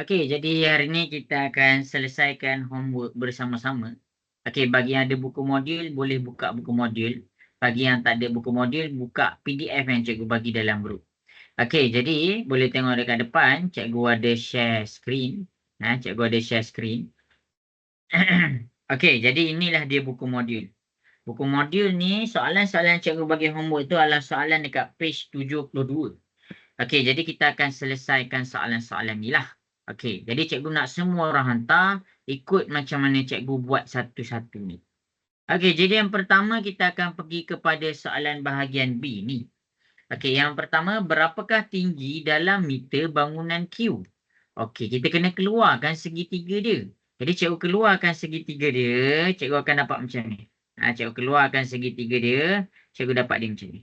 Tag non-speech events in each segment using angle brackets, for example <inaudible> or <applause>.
Okey, jadi hari ni kita akan selesaikan homework bersama-sama. Okey, bagi yang ada buku modul, boleh buka buku modul. Bagi yang tak ada buku modul, buka PDF yang cikgu bagi dalam grup. Okey, jadi boleh tengok dekat depan, cikgu ada share screen. Ha, cikgu ada share screen. <clears throat> Okey, jadi inilah dia buku modul. Buku modul ni, soalan-soalan cikgu bagi homework tu adalah soalan dekat page 72. Okey, jadi kita akan selesaikan soalan-soalan ni lah. Okey, jadi cikgu nak semua orang hantar ikut macam mana cikgu buat satu-satu ni. Okey, jadi yang pertama kita akan pergi kepada soalan bahagian B ni. Okey, yang pertama berapakah tinggi dalam meter bangunan Q? Okey, kita kena keluarkan segitiga dia. Jadi cikgu keluarkan segitiga dia, cikgu akan dapat macam ni. Ha, cikgu keluarkan segitiga dia, cikgu dapat dia macam ni.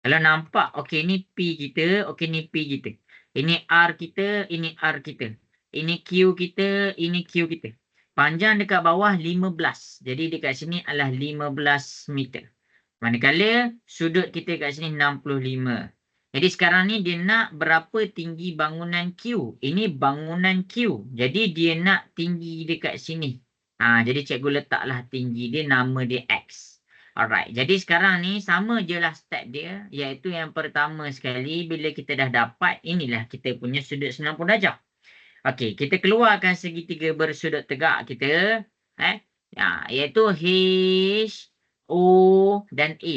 Kalau nampak, okey ni P kita, okey ni P kita. Ini R kita, ini R kita. Ini Q kita, ini Q kita. Panjang dekat bawah 15. Jadi dekat sini adalah 15 meter. Manakala sudut kita kat sini 65. Jadi sekarang ni dia nak berapa tinggi bangunan Q. Ini bangunan Q. Jadi dia nak tinggi dekat sini. Ha, jadi cikgu letaklah tinggi dia nama dia X. Alright. Jadi sekarang ni sama je lah step dia. Iaitu yang pertama sekali bila kita dah dapat inilah kita punya sudut 90 darjah. Okey, kita keluarkan segitiga bersudut tegak kita. Eh? Ya, iaitu H, O dan A.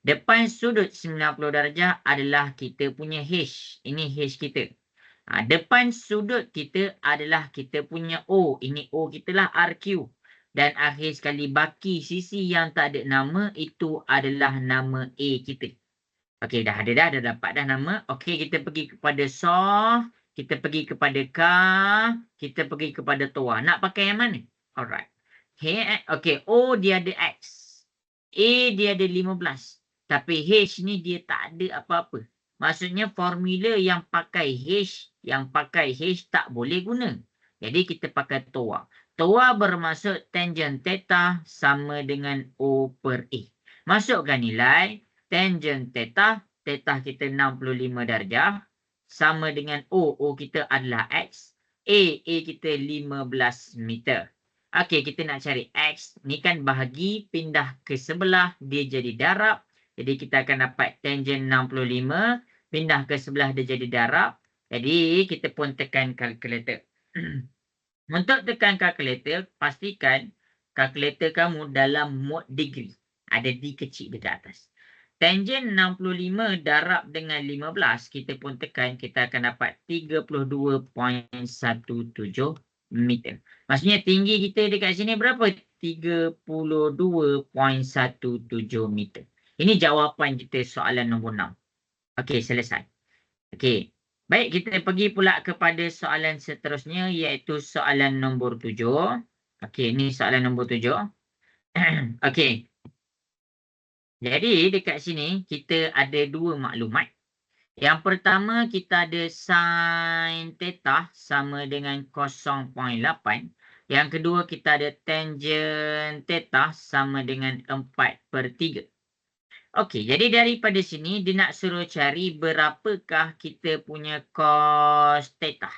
Depan sudut 90 darjah adalah kita punya H. Ini H kita. Ha, depan sudut kita adalah kita punya O. Ini O kita lah RQ. Dan akhir sekali baki sisi yang tak ada nama itu adalah nama A kita. Okey, dah ada dah, dah dapat dah nama. Okey, kita pergi kepada SOH kita pergi kepada K, kita pergi kepada Toa. Nak pakai yang mana? Alright. Okay, okay. O dia ada X. A dia ada 15. Tapi H ni dia tak ada apa-apa. Maksudnya formula yang pakai H, yang pakai H tak boleh guna. Jadi kita pakai Toa. Toa bermaksud tangent theta sama dengan O per A. Masukkan nilai tangent theta, theta kita 65 darjah sama dengan O. O kita adalah X. A. A kita 15 meter. Okey, kita nak cari X. Ni kan bahagi pindah ke sebelah. Dia jadi darab. Jadi kita akan dapat tangent 65. Pindah ke sebelah dia jadi darab. Jadi kita pun tekan kalkulator. <clears throat> Untuk tekan kalkulator, pastikan kalkulator kamu dalam mode degree. Ada D kecil dekat atas. Tangent 65 darab dengan 15, kita pun tekan, kita akan dapat 32.17 meter. Maksudnya tinggi kita dekat sini berapa? 32.17 meter. Ini jawapan kita soalan nombor 6. Okey, selesai. Okey. Baik, kita pergi pula kepada soalan seterusnya iaitu soalan nombor 7. Okey, ini soalan nombor 7. <clears throat> Okey. Jadi dekat sini kita ada dua maklumat. Yang pertama kita ada sin theta sama dengan 0.8. Yang kedua kita ada tangent theta sama dengan 4 per 3. Okey, jadi daripada sini dia nak suruh cari berapakah kita punya cos theta.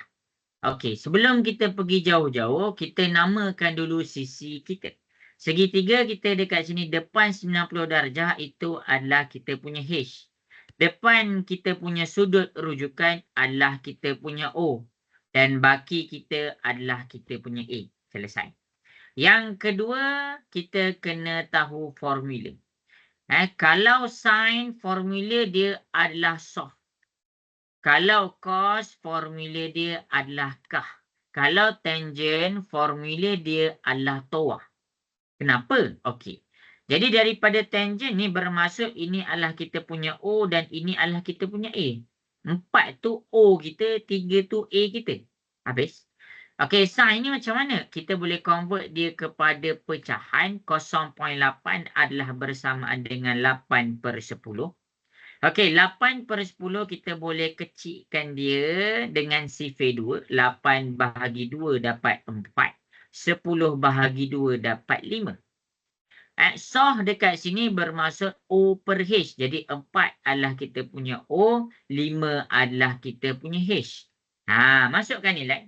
Okey, sebelum kita pergi jauh-jauh, kita namakan dulu sisi kita. Segitiga kita dekat sini depan 90 darjah itu adalah kita punya H. Depan kita punya sudut rujukan adalah kita punya O. Dan baki kita adalah kita punya A. Selesai. Yang kedua, kita kena tahu formula. Eh, kalau sin formula dia adalah soft. Kalau cos formula dia adalah kah. Kalau tangent formula dia adalah toah. Kenapa? Okey. Jadi daripada tangent ni bermaksud ini adalah kita punya O dan ini adalah kita punya A. Empat tu O kita, tiga tu A kita. Habis. Okey, sin ni macam mana? Kita boleh convert dia kepada pecahan. 0.8 adalah bersamaan dengan 8 per 10. Okey, 8 per 10 kita boleh kecilkan dia dengan sifar 2. 8 bahagi 2 dapat 4. 10 bahagi 2 dapat 5. Soh dekat sini bermaksud O per H. Jadi 4 adalah kita punya O, 5 adalah kita punya H. Ha, masukkan nilai.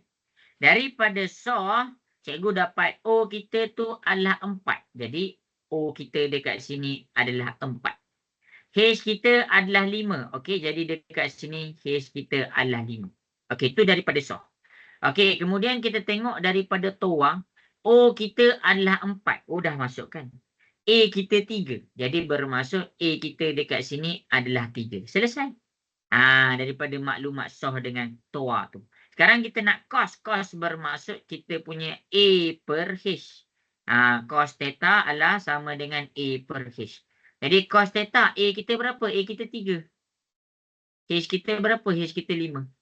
Daripada SAW, cikgu dapat O kita tu adalah 4. Jadi O kita dekat sini adalah 4. H kita adalah 5. Okey, jadi dekat sini H kita adalah 5. Okey, itu daripada SAW. Okey, kemudian kita tengok daripada TOA, O kita adalah 4. O dah masukkan. A kita 3. Jadi bermaksud A kita dekat sini adalah 3. Selesai. Ah, daripada maklumat soh dengan TOA tu. Sekarang kita nak cos. Cos bermaksud kita punya A per H. Ha, cos theta adalah sama dengan A per H. Jadi cos theta A kita berapa? A kita 3. H kita berapa? H kita 5.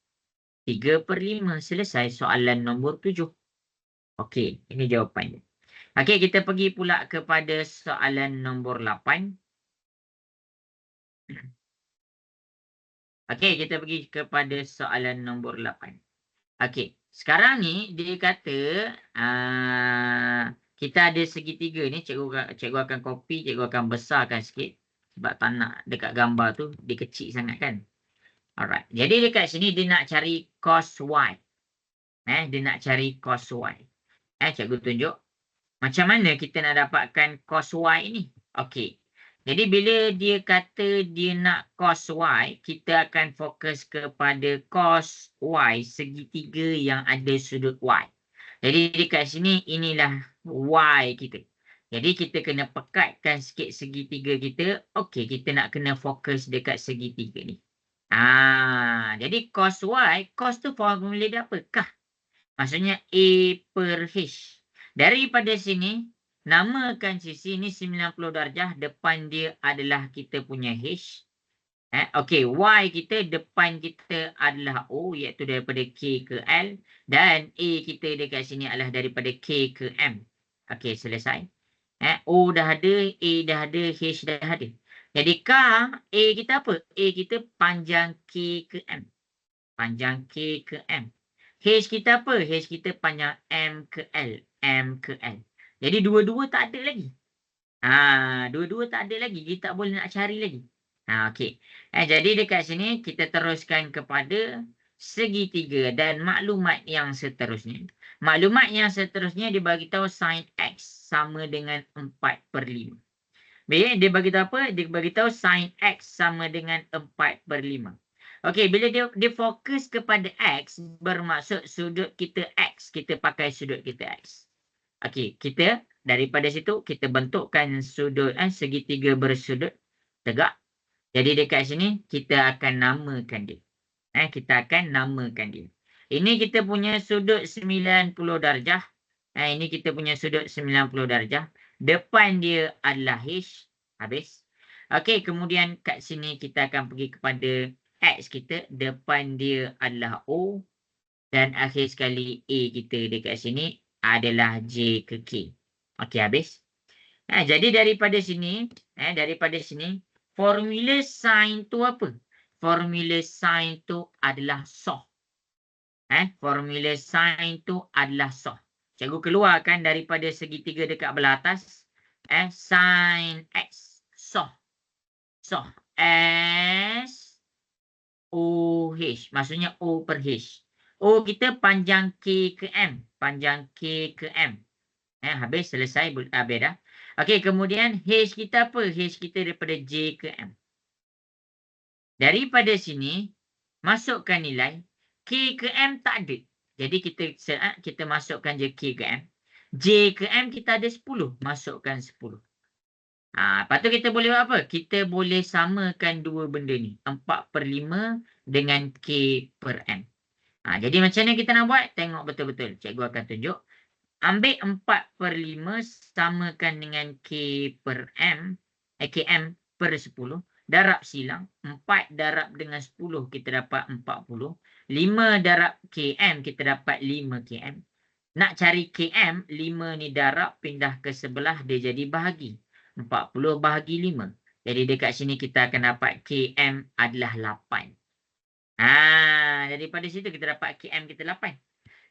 3 per 5. Selesai soalan nombor 7. Okey, ini jawapannya. Okey, kita pergi pula kepada soalan nombor 8. <clears throat> Okey, kita pergi kepada soalan nombor 8. Okey, sekarang ni dia kata uh, kita ada segitiga ni cikgu cikgu akan copy, cikgu akan besarkan sikit sebab tak nak dekat gambar tu dia kecil sangat kan. Alright. Jadi dekat sini dia nak cari cos y. Eh, dia nak cari cos y. Eh, cikgu tunjuk. Macam mana kita nak dapatkan cos y ni? Okey. Jadi bila dia kata dia nak cos y, kita akan fokus kepada cos y segitiga yang ada sudut y. Jadi dekat sini inilah y kita. Jadi kita kena pekatkan sikit segitiga kita. Okey, kita nak kena fokus dekat segitiga ni. Ah, jadi cos y, cos tu formula dia apa? Kah. Maksudnya A per H. Daripada sini, namakan sisi ni 90 darjah depan dia adalah kita punya H. Eh, Okey, Y kita depan kita adalah O iaitu daripada K ke L dan A kita dekat sini adalah daripada K ke M. Okey, selesai. Eh, O dah ada, A dah ada, H dah ada. Jadi K, A kita apa? A kita panjang K ke M. Panjang K ke M. H kita apa? H kita panjang M ke L. M ke L. Jadi dua-dua tak ada lagi. Ha, dua-dua tak ada lagi. Kita tak boleh nak cari lagi. Ha, okey. Eh, jadi dekat sini kita teruskan kepada segitiga dan maklumat yang seterusnya. Maklumat yang seterusnya dia bagi tahu sin X sama dengan 4 per 5. Baik, dia bagi tahu apa? Dia bagi tahu sin X sama dengan 4 per 5. Okey, bila dia, dia fokus kepada X, bermaksud sudut kita X. Kita pakai sudut kita X. Okey, kita daripada situ kita bentukkan sudut eh, segitiga bersudut tegak. Jadi dekat sini kita akan namakan dia. Eh, kita akan namakan dia. Ini kita punya sudut 90 darjah. Eh, ini kita punya sudut 90 darjah. Depan dia adalah H. Habis. Okey, kemudian kat sini kita akan pergi kepada X kita. Depan dia adalah O. Dan akhir sekali A kita dekat sini adalah J ke K. Okey, habis. Ha, jadi daripada sini, eh, daripada sini, formula sin tu apa? Formula sin tu adalah soh. Eh, formula sin tu adalah soh. Cikgu keluarkan daripada segitiga dekat belah atas. Eh, sin X. Soh. Soh. S. O. H. Maksudnya O per H. O kita panjang K ke M panjang K ke M. Eh, habis selesai habis dah. Okey, kemudian H kita apa? H kita daripada J ke M. Daripada sini, masukkan nilai. K ke M tak ada. Jadi kita eh, kita masukkan je K ke M. J ke M kita ada 10. Masukkan 10. Ha, lepas tu kita boleh buat apa? Kita boleh samakan dua benda ni. 4 per 5 dengan K per M. Ha, jadi macam mana kita nak buat? Tengok betul-betul. Cikgu akan tunjuk. Ambil 4 per 5 samakan dengan K per M. Eh, KM per 10. Darab silang. 4 darab dengan 10 kita dapat 40. 5 darab KM kita dapat 5 KM. Nak cari KM, 5 ni darab pindah ke sebelah dia jadi bahagi. 40 bahagi 5. Jadi dekat sini kita akan dapat KM adalah 8. Ha, daripada situ kita dapat KM kita 8.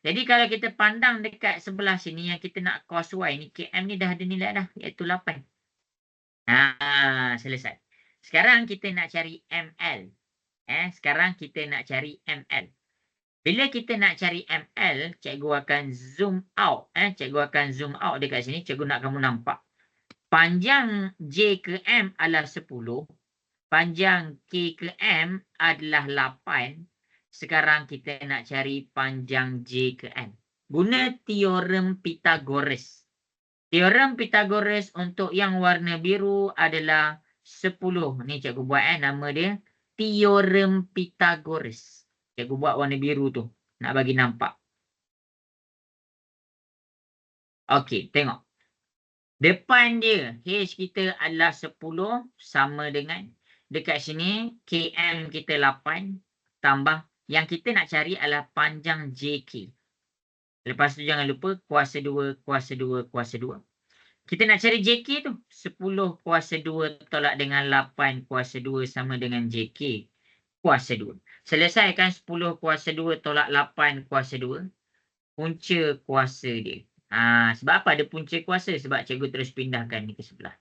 Jadi kalau kita pandang dekat sebelah sini yang kita nak cos Y ni, KM ni dah ada nilai dah, iaitu 8. Ha, selesai. Sekarang kita nak cari ML. Eh, sekarang kita nak cari ML. Bila kita nak cari ML, cikgu akan zoom out. Eh, cikgu akan zoom out dekat sini. Cikgu nak kamu nampak. Panjang J ke M adalah 10. Panjang K ke M adalah 8. Sekarang kita nak cari panjang J ke M. Guna teorem Pythagoras. Teorem Pythagoras untuk yang warna biru adalah 10. Ni cikgu buat eh, nama dia. Teorem Pythagoras. Cikgu buat warna biru tu. Nak bagi nampak. Okey, tengok. Depan dia, H kita adalah 10 sama dengan dekat sini KM kita 8 tambah yang kita nak cari adalah panjang JK. Lepas tu jangan lupa kuasa 2, kuasa 2, kuasa 2. Kita nak cari JK tu. 10 kuasa 2 tolak dengan 8 kuasa 2 sama dengan JK kuasa 2. Selesaikan 10 kuasa 2 tolak 8 kuasa 2. Punca kuasa dia. Ha, sebab apa ada punca kuasa? Sebab cikgu terus pindahkan ni ke sebelah.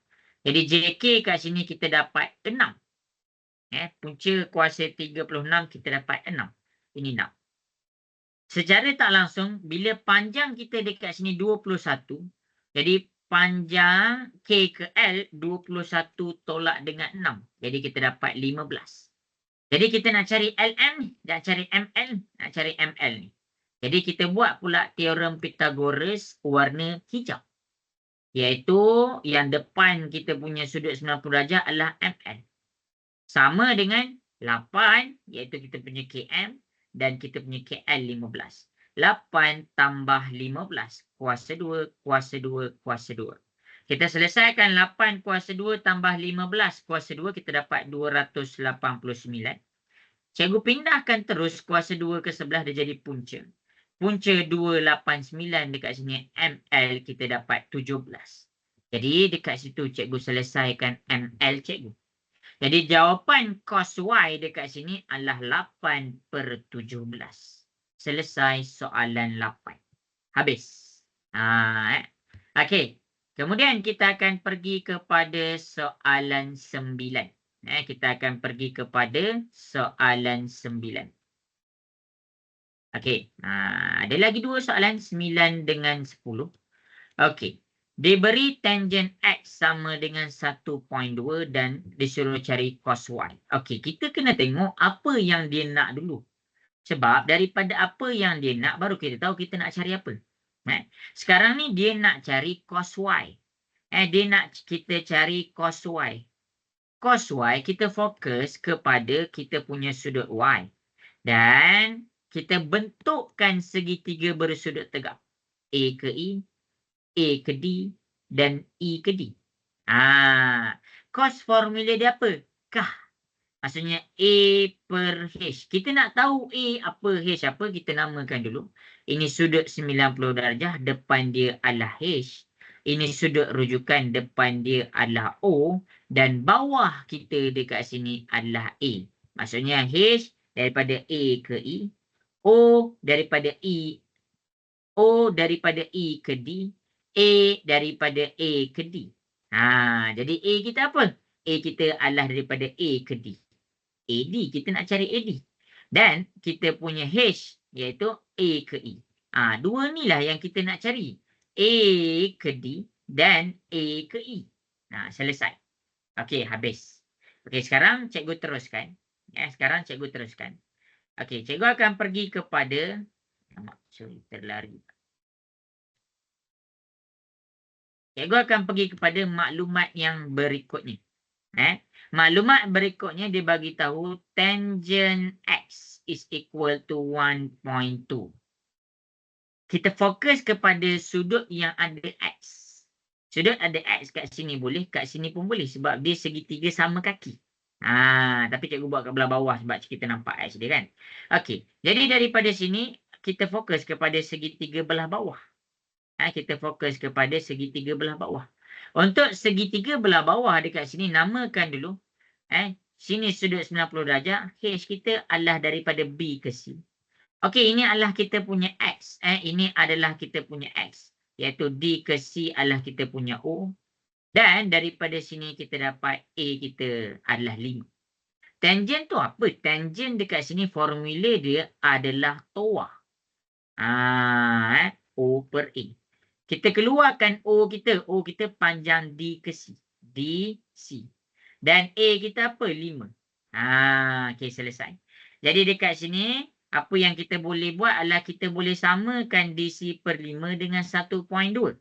Jadi JK kat sini kita dapat 6. Eh, punca kuasa 36 kita dapat 6. Ini 6. Secara tak langsung, bila panjang kita dekat sini 21, jadi panjang K ke L 21 tolak dengan 6. Jadi kita dapat 15. Jadi kita nak cari LM nak cari ML, nak cari ML ni. Jadi kita buat pula teorem Pythagoras warna hijau. Iaitu yang depan kita punya sudut 90 darjah adalah ML. Sama dengan 8 iaitu kita punya KM dan kita punya KL 15. 8 tambah 15 kuasa 2 kuasa 2 kuasa 2. Kita selesaikan 8 kuasa 2 tambah 15 kuasa 2, kita dapat 289. Cikgu pindahkan terus kuasa 2 ke sebelah, dia jadi punca. Punca 289 dekat sini, ML kita dapat 17. Jadi dekat situ cikgu selesaikan ML cikgu. Jadi jawapan cos Y dekat sini adalah 8 per 17. Selesai soalan 8. Habis. Ha, eh. Okey. Kemudian kita akan pergi kepada soalan sembilan. Eh, kita akan pergi kepada soalan sembilan. Okey, ha, ada lagi dua soalan sembilan dengan sepuluh. Okey, diberi tangent X sama dengan 1.2 dan disuruh cari cos Y. Okey, kita kena tengok apa yang dia nak dulu. Sebab daripada apa yang dia nak, baru kita tahu kita nak cari apa. Eh, sekarang ni dia nak cari cos Y. Eh, dia nak kita cari cos Y. Cos Y, kita fokus kepada kita punya sudut Y. Dan kita bentukkan segitiga bersudut tegak. A ke E, A ke D dan E ke D. Ah, cos formula dia apa? Kah. Maksudnya A per H. Kita nak tahu A apa H apa, kita namakan dulu. Ini sudut 90 darjah, depan dia adalah H. Ini sudut rujukan, depan dia adalah O. Dan bawah kita dekat sini adalah A. Maksudnya H daripada A ke E. O daripada E. O daripada E ke D. A daripada A ke D. Ha, jadi A kita apa? A kita adalah daripada A ke D. AD, kita nak cari AD. Dan kita punya H iaitu A ke E. Ha, dua ni lah yang kita nak cari. A ke D dan A ke E. Nah, selesai. Okey, habis. Okey, sekarang cikgu teruskan. Ya, sekarang cikgu teruskan. Okey, cikgu akan pergi kepada sorry, terlari. Cikgu akan pergi kepada maklumat yang berikutnya. Eh, maklumat berikutnya dia bagi tahu tangent x is equal to 1.2. Kita fokus kepada sudut yang ada x. Sudut ada x kat sini boleh, kat sini pun boleh sebab dia segitiga sama kaki. Ha, tapi cikgu buat kat belah bawah sebab kita nampak x dia kan. Okey, jadi daripada sini kita fokus kepada segitiga belah bawah. Ha, kita fokus kepada segitiga belah bawah. Untuk segitiga belah bawah dekat sini, namakan dulu. Eh, sini sudut 90 darjah. H kita adalah daripada B ke C. Okey, ini adalah kita punya X. Eh, ini adalah kita punya X. Iaitu D ke C adalah kita punya O. Dan daripada sini kita dapat A kita adalah 5. Tangent tu apa? Tangent dekat sini formula dia adalah TOA. Ah, eh, O per A. Kita keluarkan O kita. O kita panjang D ke C. D, C. Dan A kita apa? 5. Ah, okay, selesai. Jadi dekat sini, apa yang kita boleh buat adalah kita boleh samakan DC per 5 dengan 1.2.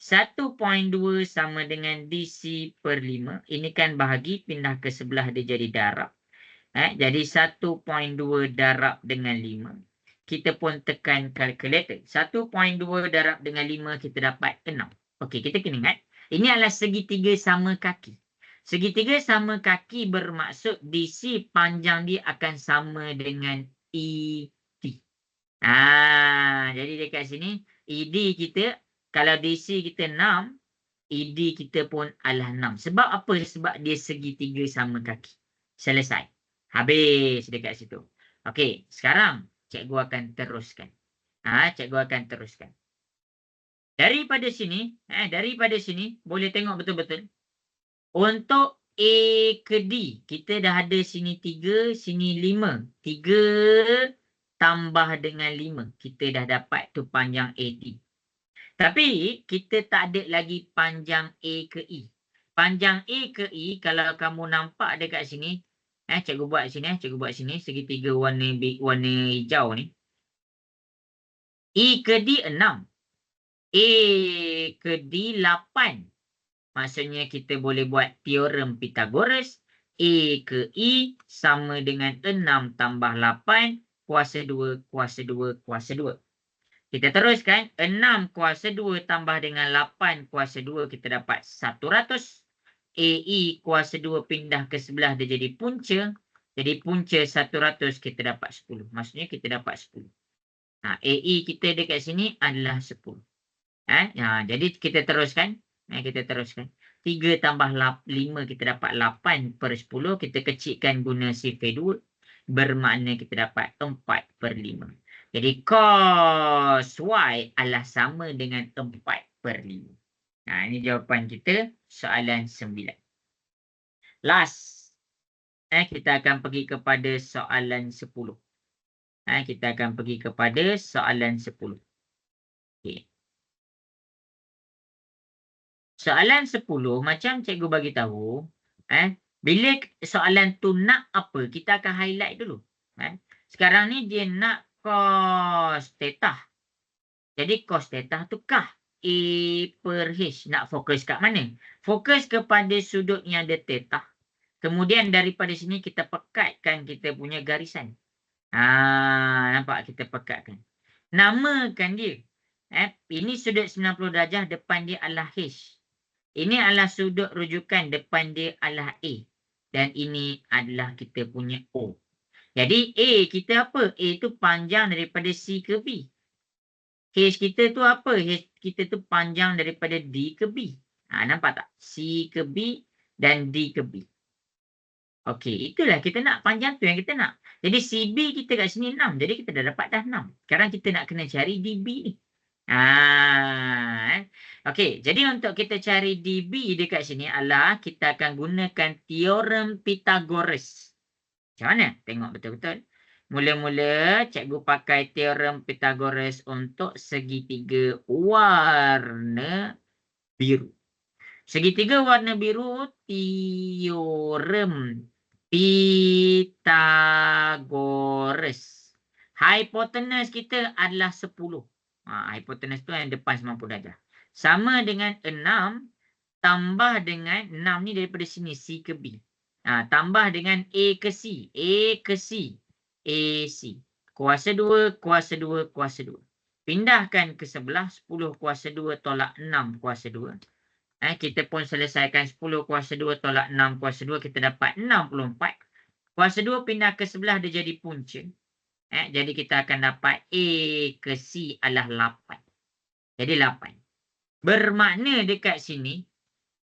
1.2 sama dengan DC per 5. Ini kan bahagi pindah ke sebelah dia jadi darab. Eh, jadi 1.2 darab dengan 5. Kita pun tekan kalkulator. 1.2 darab dengan 5 kita dapat 6. Okey, kita kena ingat. Ini adalah segitiga sama kaki. Segitiga sama kaki bermaksud DC panjang dia akan sama dengan ED. Ah, jadi dekat sini ED kita kalau DC kita 6, ED kita pun adalah 6. Sebab apa? Sebab dia segitiga sama kaki. Selesai. Habis dekat situ. Okey, sekarang cikgu akan teruskan. Ha, cikgu akan teruskan. Daripada sini, eh, daripada sini, boleh tengok betul-betul. Untuk A ke D, kita dah ada sini 3, sini 5. 3 tambah dengan 5. Kita dah dapat tu panjang AD. Tapi kita tak ada lagi panjang A ke E. Panjang A ke E kalau kamu nampak dekat sini, eh cikgu buat sini eh, cikgu buat sini segitiga warna warna hijau ni. E ke D 6. A ke D 8. Maksudnya kita boleh buat teorem Pythagoras. A ke E sama dengan 6 tambah 8 kuasa 2 kuasa 2 kuasa 2. Kita teruskan. 6 kuasa 2 tambah dengan 8 kuasa 2 kita dapat 100. AE kuasa 2 pindah ke sebelah dia jadi punca. Jadi punca 100 kita dapat 10. Maksudnya kita dapat 10. Ha, AE kita dekat sini adalah 10. Ha, ha, jadi kita teruskan. Ha, kita teruskan. 3 tambah 5 kita dapat 8 per 10. Kita kecilkan guna sifar 2. Bermakna kita dapat 4 per 5. Jadi cos Y adalah sama dengan 4 per 5. Nah, ini jawapan kita soalan 9. Last. Eh, kita akan pergi kepada soalan 10. Eh, kita akan pergi kepada soalan 10. Okay. Soalan 10, macam cikgu bagi tahu, eh, bila soalan tu nak apa, kita akan highlight dulu. Eh. Sekarang ni dia nak cos theta. Jadi cos theta tu kah A per H. Nak fokus kat mana? Fokus kepada sudut yang ada theta. Kemudian daripada sini kita pekatkan kita punya garisan. Ha, nampak kita pekatkan. Namakan dia. Eh, ini sudut 90 darjah depan dia adalah H. Ini adalah sudut rujukan depan dia adalah A. Dan ini adalah kita punya O. Jadi A kita apa? A tu panjang daripada C ke B. H kita tu apa? H kita tu panjang daripada D ke B. Ha, nampak tak? C ke B dan D ke B. Okey, itulah kita nak panjang tu yang kita nak. Jadi CB kita kat sini 6. Jadi kita dah dapat dah 6. Sekarang kita nak kena cari DB ni. Ha, eh. Okey, jadi untuk kita cari DB dekat sini adalah kita akan gunakan teorem Pythagoras. Macam mana? Tengok betul-betul. Mula-mula cikgu pakai teorem Pythagoras untuk segitiga warna biru. Segitiga warna biru teorem Pythagoras. Hipotenus kita adalah 10. Ha, hipotenus tu yang depan 90 darjah. Sama dengan 6 tambah dengan 6 ni daripada sini C ke B. Ha, tambah dengan A ke C. A ke C. A, C. Kuasa 2, kuasa 2, kuasa 2. Pindahkan ke sebelah. 10 kuasa 2 tolak 6 kuasa 2. Eh, kita pun selesaikan 10 kuasa 2 tolak 6 kuasa 2. Kita dapat 64. Kuasa 2 pindah ke sebelah dia jadi punca. Eh, jadi kita akan dapat A ke C adalah 8. Jadi 8. Bermakna dekat sini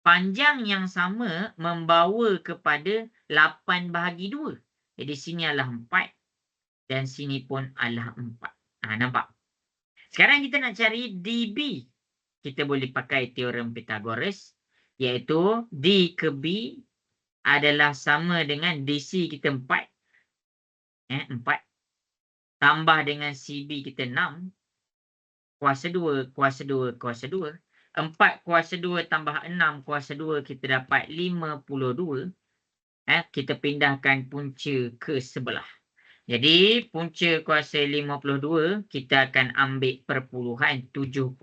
panjang yang sama membawa kepada 8 bahagi 2. Jadi sini adalah 4 dan sini pun adalah 4. Ha, nampak? Sekarang kita nak cari DB. Kita boleh pakai teorem Pythagoras iaitu D ke B adalah sama dengan DC kita 4. Eh, 4. Tambah dengan CB kita 6. Kuasa 2, kuasa 2, kuasa 2. 4 kuasa 2 tambah 6 kuasa 2 kita dapat 52. Eh, kita pindahkan punca ke sebelah. Jadi punca kuasa 52 kita akan ambil perpuluhan 7.2.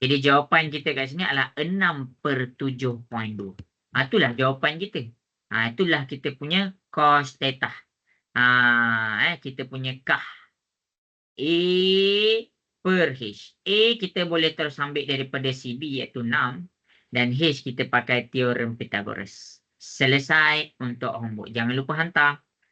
Jadi jawapan kita kat sini adalah 6 per 7.2. Ha, itulah jawapan kita. Ha, itulah kita punya cos theta. Ha, eh, kita punya kah. A per H. A kita boleh terus ambil daripada CB iaitu 6. Dan H kita pakai teorem Pythagoras. Selesai untuk homework. Jangan lupa hantar.